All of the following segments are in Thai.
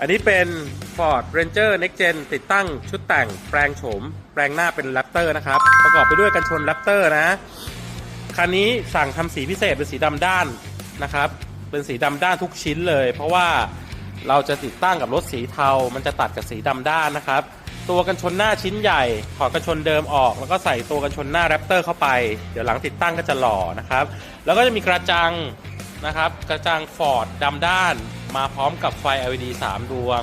อันนี้เป็น Ford Ranger Next Gen ติดตั้งชุดแต่งแปลงโฉม แปลงหน้าเป็น Raptor นะครับ ประกอบไปด้วยกันชน Raptor นะ คันนี้สั่งทำสีพิเศษเป็นสีดำด้านนะครับ เป็นสีดำด้านทุกชิ้นเลย เพราะว่าเราจะติดตั้งกับรถสีเทา มันจะตัดกับสีดำด้านนะครับ ตัวกันชนหน้าชิ้นใหญ่ถอดกันชนเดิมออก แล้วก็ใส่ตัวกันชนหน้าแรปเตอร์เข้าไป เดี๋ยวหลังติดตั้งก็จะหล่อนะครับ แล้วก็จะมีกระจังนะครับ กระจังฟอร์ดดำด้าน มาพร้อมกับไฟ LED 3 ดวง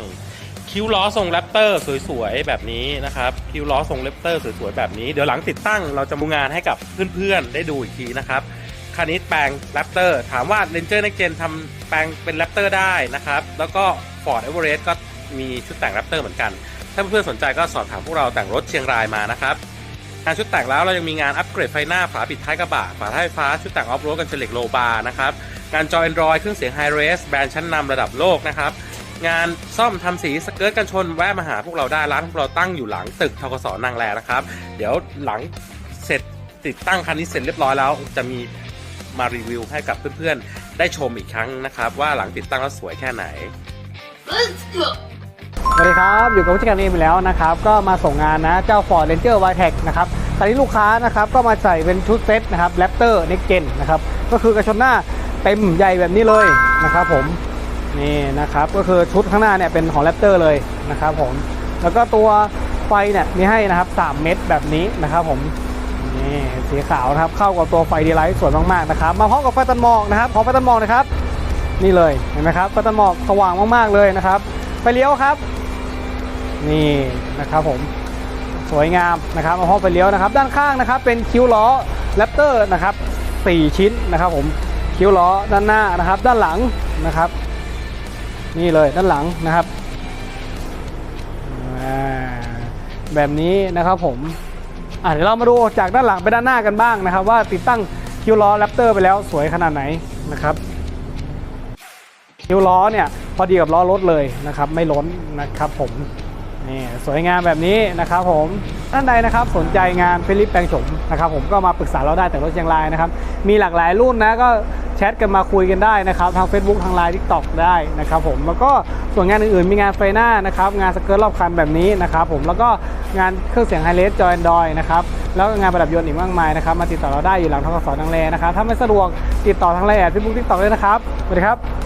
คิ้วล้อทรงแรปเตอร์สวยๆแบบนี้นะครับ คิ้วล้อทรงแรปเตอร์สวยๆแบบนี้ เดี๋ยวหลังติดตั้งเราจะมูงานให้กับเพื่อนๆ ได้ดูอีกทีนะครับคันนี้แปลงแรปเตอร์ถามว่า Ranger Next Gen ทำแปลงเป็นแรปเตอร์ได้นะครับ แล้วก็ Ford Everest ก็มีชุดแต่งแรปเตอร์เหมือนกัน ถ้าเพื่อนๆสนใจก็สอบถามพวกเราแต่งรถเชียงรายมานะครับงานชุดแต่งแล้วเรายังมีงานอัปเกรดไฟหน้าฝาปิดท้ายกระบะฝาท้ายไฟฟ้าชุดแต่งออฟโรดกันเหล็กโลบาร์นะครับ งานจอ Android เครื่องเสียงไฮเรสแบรนด์ชั้นนำระดับโลกนะครับ งานซ่อมทำสีสเกิร์ตกันชนแวะมาหาพวกเราได้ร้านพวกเราตั้งอยู่หลังตึกทกศนางแลนะครับ เดี๋ยวหลังเสร็จติดตั้งคันนี้เสร็จเรียบร้อยแล้ว จะมีมารีวิวให้กับเพื่อนๆ ได้ชมอีกครั้งนะครับ ว่าหลังติดตั้งแล้วสวยแค่ไหน Let's go! สวัสดีครับ อยู่กับผู้จัดการเองไปแล้วนะครับ ก็มาส่งงานนะเจ้า Ford Ranger w i t e c นะครับตอนนี้ลูกค้านะครับก็มาใส่เป็นชุดเซ็ตนะครับ Raptor Next Gen นะครับ ก็คือกระชนหน้า เต็มใหญ่แบบนี้เลยนะครับผมนี่นะครับก็คือชุดข้างหน้าเนี่ยเป็นของ Raptor เลยนะครับผมแล้วก็ตัวไฟเนี่ยมีให้นะครับ 3 เม็ดแบบนี้นะครับผมนี่สีขาวนะครับเข้ากับตัวไฟดีไลท์สวยมากๆนะครับ มาพร้อมกับไฟตันหมอกนะครับขอไฟตันหมอกนะครับ นี่เลยเห็นไหมครับไฟตันหมอกสว่างมากๆเลยนะครับไฟเลี้ยวครับ นี่นะครับผมสวยงามนะครับมาพร้อมไฟเลี้ยวนะครับ ด้านข้างนะครับเป็นคิ้วล้อแรปเตอร์นะครับ4ชิ้นนะครับผม คิ้วล้อด้านหน้านะครับ ด้านหลังนะครับ นี่เลยด้านหลังนะครับอ่าแบบนี้นะครับผมอะเดี๋ยวเรามาดูจากด้านหลังไปด้านหน้ากันบ้างนะครับ ว่าติดตั้งคิ้วล้อแรปเตอร์ไปแล้วสวยขนาดไหนนะครับคิ้วล้อเนี่ยพอดีกับล้อรถเลยนะครับ ไม่ล้นนะครับผมนี่สวยงามแบบนี้นะครับผมท่านใดนะครับสนใจงานฟิลิปแปลงโฉมนะครับผมก็มาปรึกษาเราได้แต่รถเชียงรายนะครับ มีหลากหลายรุ่นนะก็ แชทกันมาคุยกันได้นะครับทาง Facebook ทางไลน์ทิกตอกได้นะครับผมแล้วก็ส่วนงานอื่นๆ มีงานไฟหน้านะครับงานสเกิร์ตรอบคันแบบนี้นะครับผมแล้วก็งานเครื่องเสียงไฮเลสจอยแอนดอยนะครับแล้วก็งานประดับยนต์อีกมากมายนะครับมาติดต่อเราได้อยู่หลังทกศนังเลนะครับถ้าไม่สะดวกติดต่อทางไลน์แอดเฟซบุ๊กทิกตอกเลยนะครับสวัสดีครับ